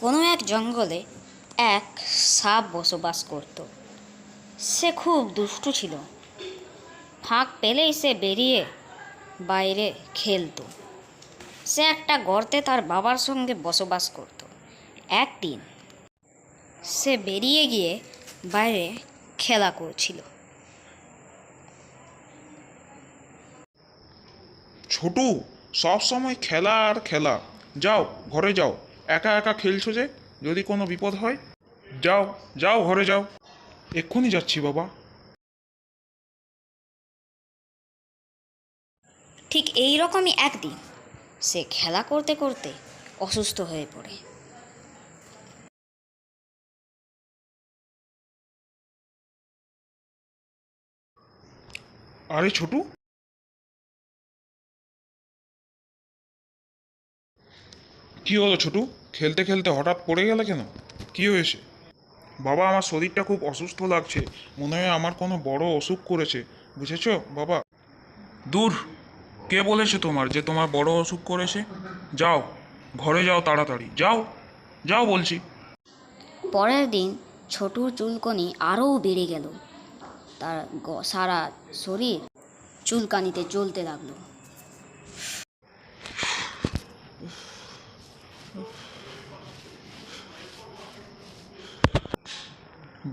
কোনো এক জঙ্গলে এক সাপ বসবাস করত। সে খুব দুষ্টু ছিল। ফাঁক পেলেই সে বেরিয়ে বাইরে খেলতো। সে একটা গর্তে তার বাবার সঙ্গে বসবাস করত। একদিন সে বেরিয়ে গিয়ে বাইরে খেলা করছিল। ছোটু, সব সময় খেলা আর খেলা। যাও, ঘরে যাও। একা একা খেলছো যে? যদি কোনো বিপদ হয়? যাও যাও ঘরে যাও। এক্ষুনি যাচ্ছি বাবা। ঠিক এই রকমই একদিন। সে খেলা করতে করতে অসুস্থ হয়ে পড়ে। আরে ছোটু কি হলো ছোটু? খেলতে খেলতে হঠাৎ পড়ে গেলে কেন? কি হয়েছে? বাবা, আমার শরীরটা খুব অসুস্থ লাগছে। মনে হয় আমার কোনো বড় অসুখ করেছে। বুঝেছ, বাবা? দূর, কে বলেছে তোমার যে তোমার বড় অসুখ করেছে? যাও, ঘরে যাও তাড়াতাড়ি। যাও যাও বলছি। পরের দিন ছোটুর চুলকনি আরও বেড়ে গেল। তার সারা শরীর চুলকানিতে চলতে লাগল।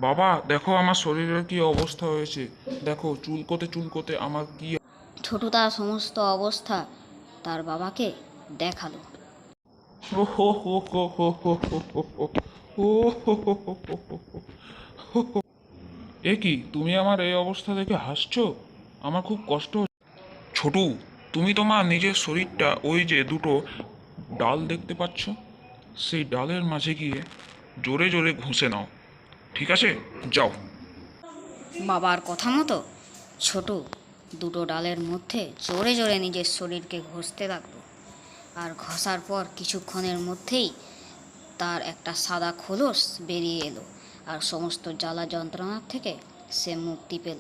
বাবা দেখো আমার শরীরের কি অবস্থা হয়েছে দেখো চুলকোতে চুলকোতে আমার কি ছোট তার সমস্ত অবস্থা তার বাবাকে দেখাল এ কি তুমি আমার এই অবস্থা দেখে হাসছো আমার খুব কষ্ট ছোটু তুমি তোমার নিজের শরীরটা ওই যে দুটো ডাল দেখতে পাচ্ছ? সেই ডালের মাঝে গিয়ে জোরে জোরে ঘুষে নাও। ঠিক আছে? যাও। বাবার কথা মতো ছোটু দুটো ডালের মধ্যে জোরে জোরে নিজের শরীরকে ঘষতে লাগল। আর ঘষার পর কিছুক্ষণের মধ্যেই তার একটা সাদা খোলস বেরিয়ে এলো আর সমস্ত জ্বালা যন্ত্রণার থেকে সে মুক্তি পেল।